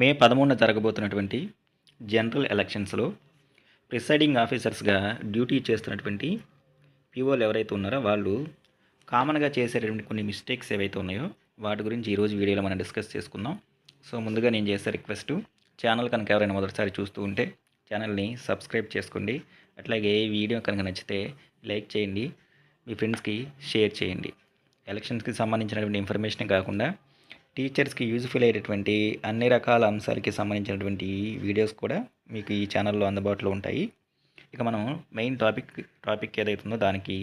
మే పదమూడున జరగబోతున్నటువంటి జనరల్ ఎలక్షన్స్లో ప్రిసైడింగ్ ఆఫీసర్స్గా డ్యూటీ చేస్తున్నటువంటి పీఓలు ఎవరైతే ఉన్నారో వాళ్ళు కామన్గా చేసేటటువంటి కొన్ని మిస్టేక్స్ ఏవైతే ఉన్నాయో వాటి గురించి ఈరోజు వీడియోలో మనం డిస్కస్ చేసుకుందాం. సో ముందుగా నేను చేసే రిక్వెస్ట్ ఛానల్ కనుక ఎవరైనా మొదటిసారి చూస్తూ ఉంటే ఛానల్ని సబ్స్క్రైబ్ చేసుకోండి. అట్లాగే ఈ వీడియో కనుక నచ్చితే లైక్ చేయండి. మీ ఫ్రెండ్స్కి షేర్ చేయండి. ఎలక్షన్స్కి సంబంధించినటువంటి ఇన్ఫర్మేషన్ కాకుండా టీచర్స్కి యూజ్ఫుల్ అయ్యేటటువంటి అన్ని రకాల అంశాలకి సంబంధించినటువంటి వీడియోస్ కూడా మీకు ఈ ఛానల్లో అందుబాటులో ఉంటాయి. ఇక మనం మెయిన్ టాపిక్ టాపిక్ ఏదైతుందో దానికి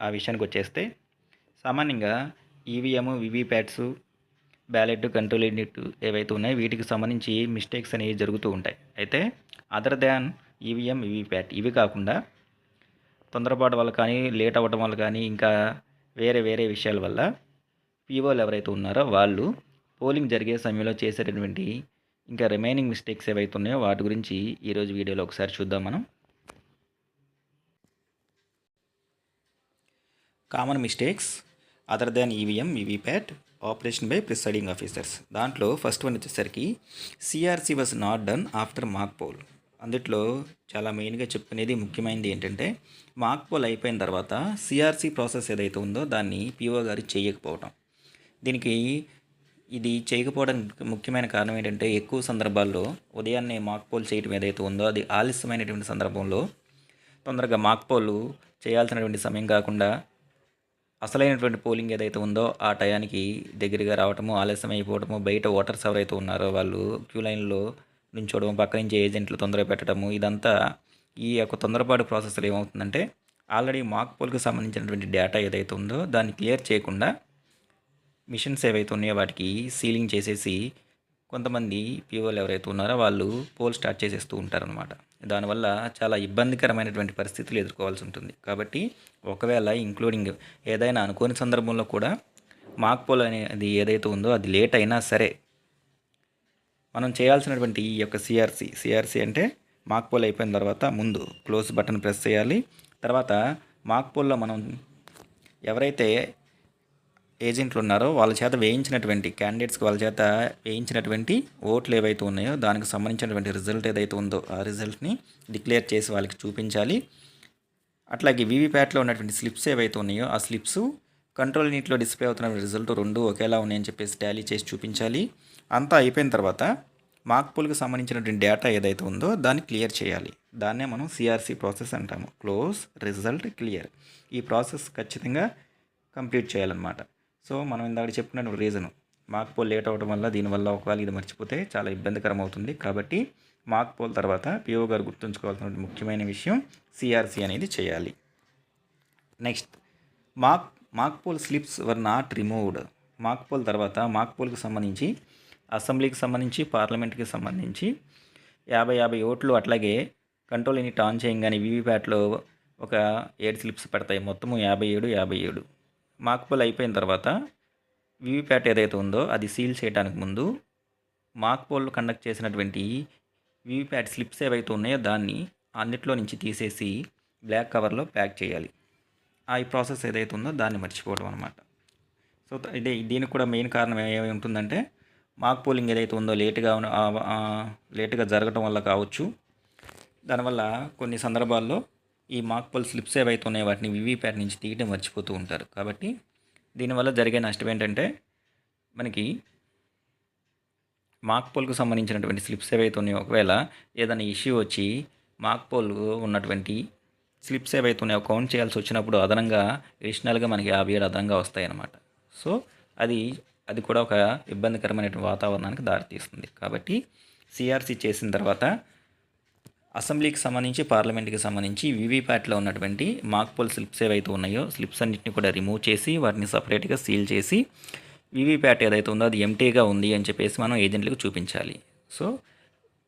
ఆ విషయానికి వచ్చేస్తే సామాన్యంగా EVM VVPATs ballot control unit ఏవైతే ఉన్నాయో వీటికి సంబంధించి మిస్టేక్స్ అనేవి జరుగుతూ ఉంటాయి. అయితే అదర్ దాన్ ఈవీఎం వివిప్యాట్ ఇవి కాకుండా తొందరపాటు వల్ల కానీ లేట్ అవ్వడం వల్ల కానీ ఇంకా వేరే వేరే విషయాల వల్ల పీఓలు ఎవరైతే ఉన్నారో వాళ్ళు పోలింగ్ జరిగే సమయంలో చేసేటటువంటి ఇంకా రిమైనింగ్ మిస్టేక్స్ ఏవైతే ఉన్నాయో వాటి గురించి ఈరోజు వీడియోలో ఒకసారి చూద్దాం మనం. Common mistakes other than EVM VVPAT operation by presiding officers దాంట్లో ఫస్ట్ వన్ వచ్చేసరికి CRC was not done after mock poll అందుట్లో చాలా మెయిన్గా చెప్పుకునేది ముఖ్యమైనది ఏంటంటే మాక్ పోల్ అయిపోయిన తర్వాత సిఆర్సీ ప్రాసెస్ ఏదైతే ఉందో దాన్ని పిఓ గారు చేయకపోవటం. దీనికి ఇది చేయకపోవడానికి ముఖ్యమైన కారణం ఏంటంటే ఎక్కువ సందర్భాల్లో ఉదయాన్నే మాక్ పోల్ చేయటం ఏదైతే ఉందో అది ఆలస్యమైనటువంటి సందర్భంలో తొందరగా మాక్ పోల్ చేయాల్సినటువంటి సమయం కాకుండా అసలైనటువంటి పోలింగ్ ఏదైతే ఉందో ఆ టయానికి దగ్గరగా రావటము ఆలస్యం అయిపోవటము బయట ఓటర్స్ ఎవరైతే ఉన్నారో వాళ్ళు క్యూ లైన్లో నుంచోవడం పక్క నుంచి ఏజెంట్లు తొందర పెట్టడము ఇదంతా ఈ యొక్క తొందరపాటు ప్రాసెస్లో ఏమవుతుందంటే ఆల్రెడీ మాక్ పోల్కి సంబంధించినటువంటి డేటా ఏదైతే ఉందో దాన్ని క్లియర్ చేయకుండా మిషన్స్ ఏవైతే ఉన్నాయో వాటికి సీలింగ్ చేసేసి కొంతమంది పీఓలు ఎవరైతే ఉన్నారో వాళ్ళు పోల్ స్టార్ట్ చేసేస్తూ ఉంటారనమాట దానివల్ల చాలా ఇబ్బందికరమైనటువంటి పరిస్థితులు ఎదుర్కోవాల్సి ఉంటుంది. కాబట్టి ఒకవేళ ఇంక్లూడింగ్ ఏదైనా అనుకోని సందర్భంలో కూడా మాక్ పోల్ అనేది ఏదైతే ఉందో అది లేట్ అయినా సరే మనం చేయాల్సినటువంటి ఈ యొక్క సిఆర్సి సిఆర్సి అంటే మాక్ పోల్ అయిపోయిన తర్వాత ముందు క్లోజ్ బటన్ ప్రెస్ చేయాలి. తర్వాత మాక్ పోల్లో మనం ఎవరైతే ఏజెంట్లు ఉన్నారో వాళ్ళ చేత వేయించినటువంటి క్యాండిడేట్స్కి వాళ్ళ చేత వేయించినటువంటి ఓట్లు ఏవైతే ఉన్నాయో దానికి సంబంధించినటువంటి రిజల్ట్ ఏదైతే ఉందో ఆ రిజల్ట్ని డిక్లేర్ చేసి వాళ్ళకి చూపించాలి. అట్లాగే వీవీప్యాట్లో ఉన్నటువంటి స్లిప్స్ ఏవైతే ఉన్నాయో ఆ స్లిప్స్ కంట్రోల్ నీట్లో డిస్ప్లే అవుతున్న రిజల్ట్ రెండు ఒకేలా ఉన్నాయని చెప్పేసి టాలీ చేసి చూపించాలి. అంతా అయిపోయిన తర్వాత మార్క్ పూల్కి సంబంధించినటువంటి డేటా ఏదైతే ఉందో దాన్ని క్లియర్ చేయాలి. దాన్నే మనం సిఆర్సీ ప్రాసెస్ అంటాము. క్లోజ్ రిజల్ట్ క్లియర్ ఈ ప్రాసెస్ ఖచ్చితంగా కంప్లీట్ చేయాలన్నమాట. సో మనం ఇందాక చెప్పిన రీజన్ మార్క్ పోల్ లేట్ అవ్వడం వల్ల దీనివల్ల ఒకవేళ ఇది మర్చిపోతే చాలా ఇబ్బందికరం అవుతుంది. కాబట్టి మార్క్ పోల్ తర్వాత పిఓ గారు గుర్తుంచుకోవాల్సిన ముఖ్యమైన విషయం సిఆర్సి అనేది చేయాలి. Next mark mark poll slips were not removed mark poll తర్వాత మార్క్ పోల్కి సంబంధించి అసెంబ్లీకి సంబంధించి పార్లమెంట్కి సంబంధించి యాభై యాభై ఓట్లు అట్లాగే కంట్రోల్ యూనిట్ ఆన్ చేయగానే వీవీప్యాట్లో ఒక ఏడు స్లిప్స్ పడతాయి. మొత్తము యాభై ఏడు యాభై ఏడు. మాక్పుల్ అయిపోయిన తర్వాత వీవీప్యాట్ ఏదైతే ఉందో అది సీల్ చేయడానికి ముందు మాక్ పోల్ కండక్ట్ చేసినటువంటి వీవీప్యాట్ స్లిప్స్ ఏవైతే ఉన్నాయో దాన్ని అన్నిట్లో నుంచి తీసేసి బ్లాక్ కవర్లో ప్యాక్ చేయాలి. ఆ ఈ ప్రాసెస్ ఏదైతే ఉందో దాన్ని మర్చిపోవడం అనమాట సో ఇదే దీనికి కూడా మెయిన్ కారణం ఏమి ఉంటుందంటే మాక్ పోలింగ్ ఏదైతే ఉందో లేటుగా లేటుగా జరగడం వల్ల కావచ్చు. దానివల్ల కొన్ని సందర్భాల్లో ఈ మాక్ పోల్ స్లిప్స్ ఏవైతే ఉన్నాయో వాటిని వివిప్యాట్ నుంచి తీయడం మర్చిపోతూ ఉంటారు. కాబట్టి దీనివల్ల జరిగే నష్టం ఏంటంటే మనకి మాక్ పోల్కు సంబంధించినటువంటి స్లిప్స్ ఏవైతే ఉన్నాయో ఒకవేళ ఏదైనా ఇష్యూ వచ్చి మాక్ పోల్ ఉన్నటువంటి స్లిప్స్ ఏవైతే ఉన్నాయో కౌంట్ చేయాల్సి వచ్చినప్పుడు అదనంగా అడిషనల్గా మనకి యాభై ఏడు అదనంగా వస్తాయి అన్నమాట. సో అది అది కూడా ఒక ఇబ్బందికరమైనటువంటి వాతావరణానికి దారితీస్తుంది. కాబట్టి సిఆర్సీ చేసిన తర్వాత అసెంబ్లీకి సంబంధించి పార్లమెంట్కి సంబంధించి వీవీప్యాట్లో ఉన్నటువంటి మాక్పోల్ స్లిప్స్ ఏవైతే ఉన్నాయో స్లిప్స్ అన్నింటిని కూడా రిమూవ్ చేసి వాటిని సపరేట్గా సీల్ చేసి వీవీప్యాట్ ఏదైతే ఉందో అది ఎంటీగా ఉంది అని చెప్పేసి మనం ఏజెంట్లకు చూపించాలి. సో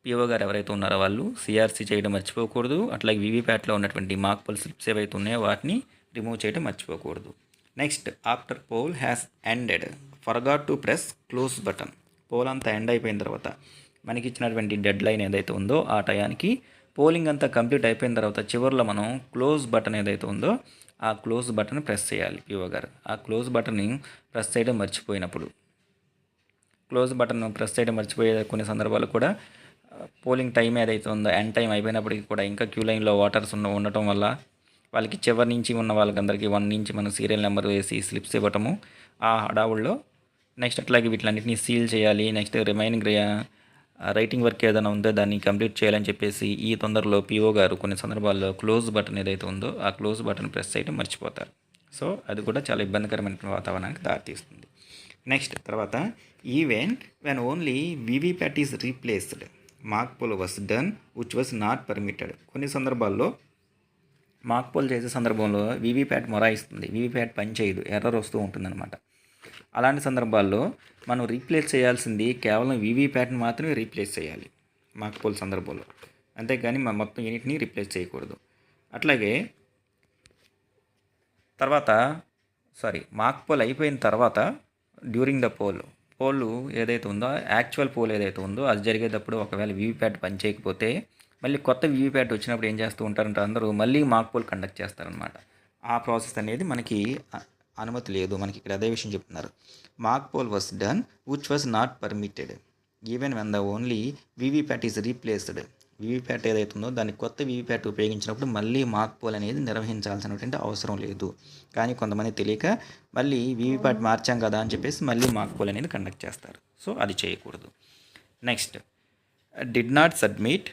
పిఓ గారు ఎవరైతే ఉన్నారో వాళ్ళు సిఆర్సీ చేయడం మర్చిపోకూడదు. అట్లాగే వీవీప్యాట్లో ఉన్నటువంటి మాక్పోల్ స్లిప్స్ ఏవైతే ఉన్నాయో వాటిని రిమూవ్ చేయడం మర్చిపోకూడదు. Next after poll has ended. Forgot to press close button. Poll అంతా ఎండ్ అయిపోయిన తర్వాత మనకి ఇచ్చినటువంటి డెడ్ లైన్ ఏదైతే ఉందో ఆ టయానికి పోలింగ్ అంతా కంప్లీట్ అయిపోయిన తర్వాత చివరిలో మనం క్లోజ్ బటన్ ఏదైతే ఉందో ఆ క్లోజ్ బటన్ ప్రెస్ చేయాలి. పిఓ గారు ఆ క్లోజ్ బటన్ని ప్రెస్ చేయడం మర్చిపోయినప్పుడు. క్లోజ్ బటన్ ప్రెస్ చేయడం మర్చిపోయే కొన్ని సందర్భాలు కూడా పోలింగ్ టైం ఏదైతే ఉందో ఎండ్ టైం అయిపోయినప్పటికీ కూడా ఇంకా క్యూ లైన్లో వాటర్స్ ఉన్న ఉండటం వల్ల వాళ్ళకి చివరి నుంచి ఉన్న వాళ్ళకందరికీ వన్ నుంచి మనం సీరియల్ నెంబర్ వేసి స్లిప్స్ ఇవ్వటము ఆ హడావుల్లో నెక్స్ట్ అట్లాగే వీటిలన్నింటినీ సీల్ చేయాలి. నెక్స్ట్ రిమైనింగ్ రైటింగ్ వర్క్ ఏదైనా ఉందో దాన్ని కంప్లీట్ చేయాలని చెప్పేసి ఈ తొందరలో పీఓ గారు కొన్ని సందర్భాల్లో క్లోజ్ బటన్ ఏదైతే ఉందో ఆ క్లోజ్ బటన్ ప్రెస్ చేయడం మర్చిపోతారు. సో అది కూడా చాలా ఇబ్బందికరమైన వాతావరణానికి దారితీస్తుంది. నెక్స్ట్ తర్వాత even when only VVPAT is replaced mock poll was done which was not permitted కొన్ని సందర్భాల్లో మాక్ పోల్ చేసే సందర్భంలో వీవీప్యాట్ మొరాయిస్తుంది. వీవీప్యాట్ పనిచేయదు ఎర్రర్ వస్తూ ఉంటుందన్నమాట. అలాంటి సందర్భాల్లో మనం రీప్లేస్ చేయాల్సింది కేవలం వీవీప్యాట్ని మాత్రమే రీప్లేస్ చేయాలి. మాక్ పోల్ సందర్భంలో. అంతేగాని మనం మొత్తం యూనిట్ని రీప్లేస్ చేయకూడదు. అట్లాగే తర్వాత సారీ మాక్ పోల్ అయిపోయిన తర్వాత డ్యూరింగ్ ద పోల్ పోల్ ఏదైతే ఉందో యాక్చువల్ పోల్ ఏదైతే ఉందో అది జరిగేటప్పుడు ఒకవేళ వీవీప్యాట్ పనిచేయకపోతే మళ్ళీ కొత్త వీవీప్యాట్ వచ్చినప్పుడు ఏం చేస్తూ ఉంటారంటే అందరూ మళ్ళీ మాక్ పోల్ కండక్ట్ చేస్తారనమాట ఆ ప్రాసెస్ అనేది మనకి అనుమతి లేదు. మనకి ఇక్కడ అదే విషయం చెప్తున్నారు. Mock poll was done which was not permitted even when the only VVPAT is replaced VVPAT ఏదైతే ఉందో దాన్ని కొత్త వీవీప్యాట్ ఉపయోగించినప్పుడు మళ్ళీ మాక్ పోల్ అనేది నిర్వహించాల్సినటువంటి అవసరం లేదు. కానీ కొంతమంది తెలియక మళ్ళీ వీవీప్యాట్ మార్చాం కదా అని చెప్పేసి మళ్ళీ మాక్ పోల్ అనేది కండక్ట్ చేస్తారు. సో అది చేయకూడదు. Next did not submit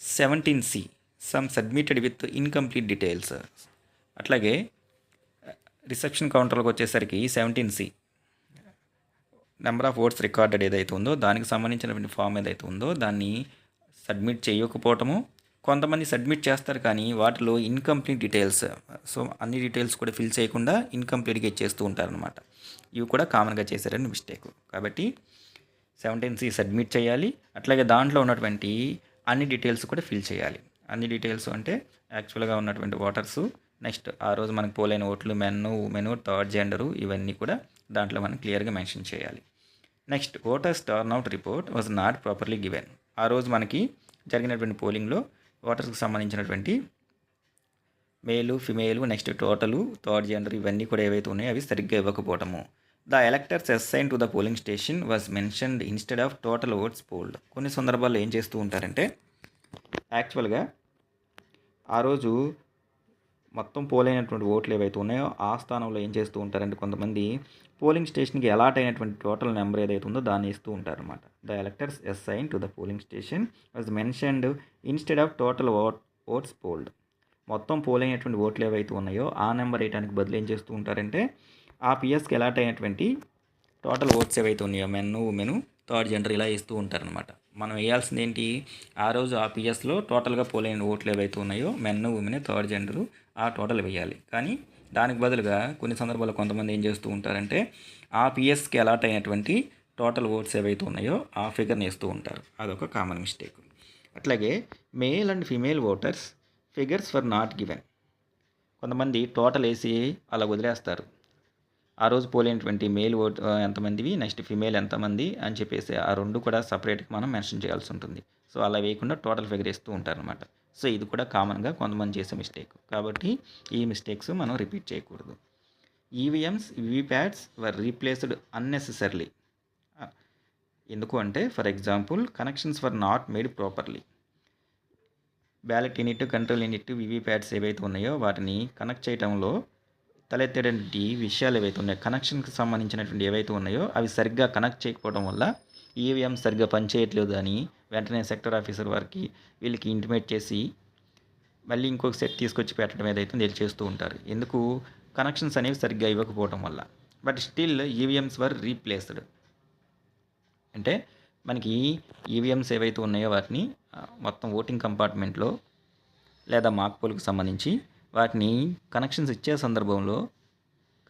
seventeen C some submitted with incomplete details అట్లాగే రిసెప్షన్ కౌంటర్లకు వచ్చేసరికి seventeen C. Number of votes recorded ఏదైతే ఉందో దానికి సంబంధించినటువంటి ఫామ్ ఏదైతే ఉందో దాన్ని సబ్మిట్ చేయకపోవటము. కొంతమంది సబ్మిట్ చేస్తారు కానీ వాటిలో ఇన్కంప్లీట్ డీటెయిల్స్ సో అన్ని డీటెయిల్స్ కూడా ఫిల్ చేయకుండా ఇన్కంప్లీట్గా ఇచ్చేస్తూ ఉంటారనమాట ఇవి కూడా కామన్గా చేశారని మిస్టేక్. కాబట్టి సెవెంటీన్ సి సబ్మిట్ చేయాలి. అట్లాగే దాంట్లో ఉన్నటువంటి అన్ని డీటెయిల్స్ కూడా ఫిల్ చేయాలి. అన్ని డీటెయిల్స్ అంటే యాక్చువల్గా ఉన్నటువంటి ఓటర్స్ నెక్స్ట్ ఆ రోజు మనకు పోలైన ఓట్లు మెన్ ఉమెన్ థర్డ్ జెండరు ఇవన్నీ కూడా దాంట్లో మనం క్లియర్గా మెన్షన్ చేయాలి. Next voters turnout report was not properly given. ఆ రోజు మనకి జరిగినటువంటి పోలింగ్లో ఓటర్స్కి సంబంధించినటువంటి male female next total third gender ఇవన్నీ కూడా ఏవైతే ఉన్నాయో అవి సరిగ్గా ఇవ్వకపోవటము. The electors assign to the polling station was mentioned instead of total votes polled. కొన్ని సందర్భాల్లో ఏం చేస్తూ ఉంటారంటే యాక్చువల్గా ఆ రోజు మొత్తం పోలైనటువంటి ఓట్లు ఏవైతే ఉన్నాయో ఆ స్థానంలో ఏం చేస్తూ ఉంటారంటే కొంతమంది పోలింగ్ స్టేషన్కి అలాట్ అయినటువంటి టోటల్ నెంబర్ ఏదైతే ఉందో దాన్ని ఇస్తూ ఉంటారన్నమాట. The electors assign to the polling station was mentioned instead of total vote votes polled. మొత్తం పోలైనటువంటి ఓట్లు ఏవైతే ఉన్నాయో ఆ నెంబర్ వేయడానికి బదులు ఏం చేస్తూ ఉంటారంటే ఆ పిఎస్కి అలాట్ అయినటువంటి టోటల్ ఓట్స్ ఏవైతే ఉన్నాయో మెన్ ఉమెన్ థర్డ్ జెండర్ ఇలా ఇస్తూ ఉంటారనమాట మనం వేయాల్సింది ఏంటి? ఆ రోజు ఆ పిఎస్లో టోటల్గా పోలైన ఓట్లు ఏవైతే ఉన్నాయో మెన్ ఉమెన్ థర్డ్ జెండరు ఆ టోటల్ వేయాలి. కానీ దానికి బదులుగా కొన్ని సందర్భాల్లో కొంతమంది ఏం చేస్తూ ఉంటారంటే ఆ పిఎస్కి అలాట్ అయినటువంటి టోటల్ ఓట్స్ ఏవైతే ఉన్నాయో ఆ ఫిగర్ని వేస్తూ ఉంటారు. అదొక కామన్ మిస్టేక్ అట్లాగే male and female voters figures for not given కొంతమంది టోటల్ వేసి అలా వదిలేస్తారు. ఆ రోజు పోలేనటువంటి మేల్ ఓట్ ఎంతమందివి? నెక్స్ట్ ఫిమేల్ ఎంతమంది? అని చెప్పేసి ఆ రెండు కూడా సపరేట్గా మనం మెన్షన్ చేయాల్సి ఉంటుంది. సో అలా వేయకుండా టోటల్ ఫిగర్ ఇస్తూ ఉంటారనమాట సో ఇది కూడా కామన్గా కొంతమంది చేసే మిస్టేక్ కాబట్టి ఈ మిస్టేక్స్ మనం రిపీట్ చేయకూడదు. EVMs VVPATs were replaced unnecessarily ఎందుకు అంటే for example connections were not made properly ballot unit control unit VVPATs ఏవైతే ఉన్నాయో వాటిని కనెక్ట్ చేయడంలో తలెత్తేటువంటి విషయాలు ఏవైతే ఉన్నాయో కనెక్షన్కి సంబంధించినటువంటి ఏవైతే ఉన్నాయో అవి సరిగ్గా కనెక్ట్ చేయకపోవడం వల్ల ఈవీఎం సరిగ్గా పనిచేయట్లేదు అని వెంటనే సెక్టర్ ఆఫీసర్ వారికి వీళ్ళకి ఇంటిమేట్ చేసి మళ్ళీ ఇంకొక సెట్ తీసుకొచ్చి పెట్టడం ఏదైతే వీళ్ళు చేస్తూ ఉంటారు. ఎందుకు? కనెక్షన్స్ అనేవి సరిగ్గా ఇవ్వకపోవడం వల్ల. But still EVMs were replaced అంటే మనకి ఈవీఎంస్ ఏవైతే ఉన్నాయో వాటిని మొత్తం ఓటింగ్ కంపార్ట్మెంట్లో లేదా మాక్ పోల్కి సంబంధించి వాటిని కనెక్షన్స్ ఇచ్చే సందర్భంలో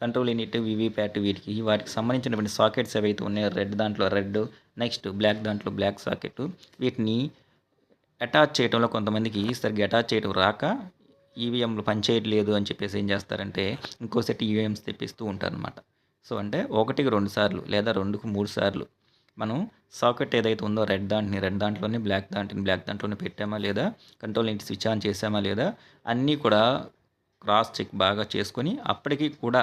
కంట్రోల్ యూనిట్ వీవీప్యాట్ వీటికి వాటికి సంబంధించినటువంటి సాకెట్స్ ఏవైతే ఉన్నాయో రెడ్ దాంట్లో రెడ్ నెక్స్ట్ బ్లాక్ దాంట్లో బ్లాక్ సాకెట్ వీటిని అటాచ్ చేయడంలో కొంతమందికి సరిగ్గా అటాచ్ చేయడం రాక ఈవీఎంలు పనిచేయట్లేదు అని చెప్పేసి ఏం చేస్తారంటే ఇంకో సెట్ ఈవీఎంస్ తెప్పిస్తూ ఉంటారనమాట సో అంటే ఒకటికి రెండు సార్లు లేదా రెండుకు మూడు సార్లు మనం సాకెట్ ఏదైతే ఉందో రెడ్ దాంట్ని రెడ్ దాంట్లోనే బ్లాక్ దాంట్ని బ్లాక్ దాంట్లోనే పెట్టామా లేదా? కంట్రోల్ ఇంటి స్విచ్ ఆన్ చేసామా లేదా? అన్నీ కూడా క్రాస్ చెక్ బాగా చేసుకొని అప్పటికి కూడా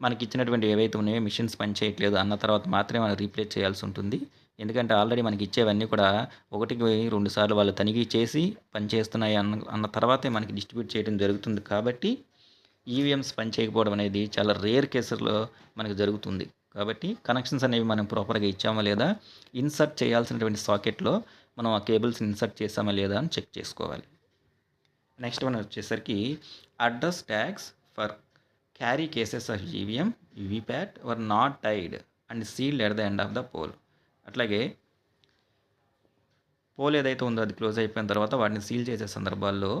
మనకి ఇచ్చినటువంటి ఏవైతే ఉన్నాయో మిషన్స్ పనిచేయట్లేదు. అన్న తర్వాత మాత్రమే మనం రీప్లేస్ చేయాల్సి ఉంటుంది. ఎందుకంటే ఆల్రెడీ మనకి ఇచ్చేవన్నీ కూడా ఒకటికి రెండు సార్లు వాళ్ళు తనిఖీ చేసి పనిచేస్తున్నాయి అన్న అన్న తర్వాతే మనకి డిస్ట్రిబ్యూట్ చేయడం జరుగుతుంది. కాబట్టి ఈవీఎంస్ పనిచేయకపోవడం అనేది చాలా రేర్ కేసుల్లో మనకు జరుగుతుంది. కాబట్టి కనెక్షన్స్ అనేవి మనం ప్రాపర్గా ఇచ్చామా లేదా? ఇన్సర్ట్ చేయాల్సినటువంటి సాకెట్లో మనం ఆ కేబుల్స్ ఇన్సర్ట్ చేసామా లేదా అని చెక్ చేసుకోవాలి. నెక్స్ట్ వన్ వచ్చేసరికి address tags for carry cases of EVM VVPAT were not tied and sealed at the end of the poll. అట్లాగే పోల్ ఏదైతే ఉందో అది క్లోజ్ అయిపోయిన తర్వాత వాటిని సీల్ చేసే సందర్భాల్లో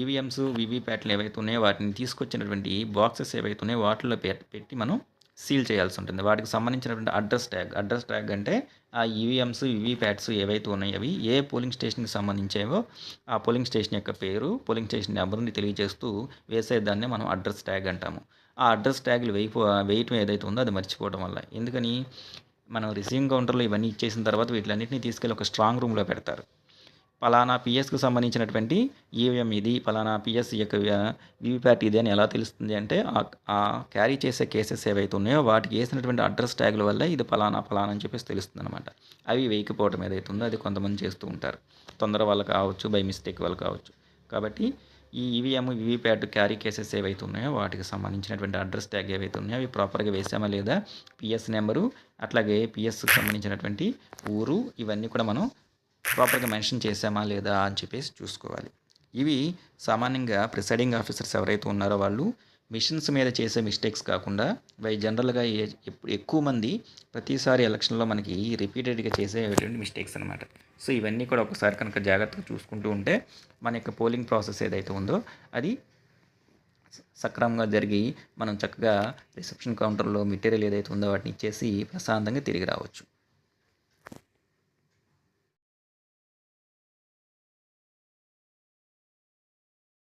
ఈవీఎంస్ వివిప్యాట్లు ఏవైతే ఉన్నాయో వాటిని తీసుకొచ్చినటువంటి బాక్సెస్ ఏవైతే ఉన్నాయో వాటిలో పెట్టి మనం సీల్ చేయాల్సి ఉంటుంది. వాటికి సంబంధించినటువంటి అడ్రస్ ట్యాగ్. అడ్రస్ ట్యాగ్ అంటే ఆ ఈవీఎంస్ వివిప్యాట్స్ ఏవైతే ఉన్నాయో అవి ఏ పోలింగ్ స్టేషన్కి సంబంధించేవో ఆ పోలింగ్ స్టేషన్ యొక్క పేరు పోలింగ్ స్టేషన్ నెంబర్ని తెలియజేస్తూ వేసేదాన్ని మనం అడ్రస్ ట్యాగ్ అంటాము. ఆ అడ్రస్ ట్యాగ్లు వేయిపో వేయటం ఏదైతే ఉందో అది మర్చిపోవడం వల్ల. ఎందుకని? మనం రిసీవింగ్ కౌంటర్లో ఇవన్నీ ఇచ్చేసిన తర్వాత వీటిలన్నింటినీ తీసుకెళ్ళి ఒక స్ట్రాంగ్ రూమ్లో పెడతారు. పలానా పిఎస్కు సంబంధించినటువంటి ఈవీఎం ఇది పలానా పిఎస్ యొక్క వీవీప్యాట్ ఇది అని ఎలా తెలుస్తుంది అంటే ఆ- క్యారీ చేసే కేసెస్ ఏవైతే ఉన్నాయో వాటికి వేసినటువంటి అడ్రస్ ట్యాగుల వల్ల ఇది పలానా పలానా అని చెప్పేసి తెలుస్తుంది అనమాట అవి వేయకపోవడం ఏదైతే ఉందో అది కొంతమంది చేస్తూ ఉంటారు. తొందర వల్ల కావచ్చు బై మిస్టేక్ వల్ల కావచ్చు. కాబట్టి ఈ ఈవీఎం వీవీప్యాట్ క్యారీ కేసెస్ ఏవైతే ఉన్నాయో వాటికి సంబంధించినటువంటి అడ్రస్ ట్యాగ్ ఏవైతే ఉన్నాయో అవి ప్రాపర్గా వేసామా లేదా పిఎస్ నెంబరు అట్లాగే పిఎస్కి సంబంధించినటువంటి ఊరు ఇవన్నీ కూడా మనం ప్రాపర్గా మెన్షన్ చేసామా లేదా అని చెప్పేసి చూసుకోవాలి. ఇవి సామాన్యంగా ప్రిసైడింగ్ ఆఫీసర్స్ ఎవరైతే ఉన్నారో వాళ్ళు మిషన్స్ మీద చేసే మిస్టేక్స్ కాకుండా బై జనరల్గా ఎక్కువ మంది ప్రతిసారి ఎలక్షన్లో మనకి రిపీటెడ్గా చేసేటువంటి మిస్టేక్స్ అనమాట సో ఇవన్నీ కూడా ఒకసారి కనుక జాగ్రత్తగా చూసుకుంటూ ఉంటే మన యొక్క పోలింగ్ ప్రాసెస్ ఏదైతే ఉందో అది సక్రమంగా జరిగి మనం చక్కగా రిసెప్షన్ కౌంటర్లో మెటీరియల్ ఏదైతే ఉందో వాటిని ఇచ్చేసి ప్రశాంతంగా తిరిగి రావచ్చు.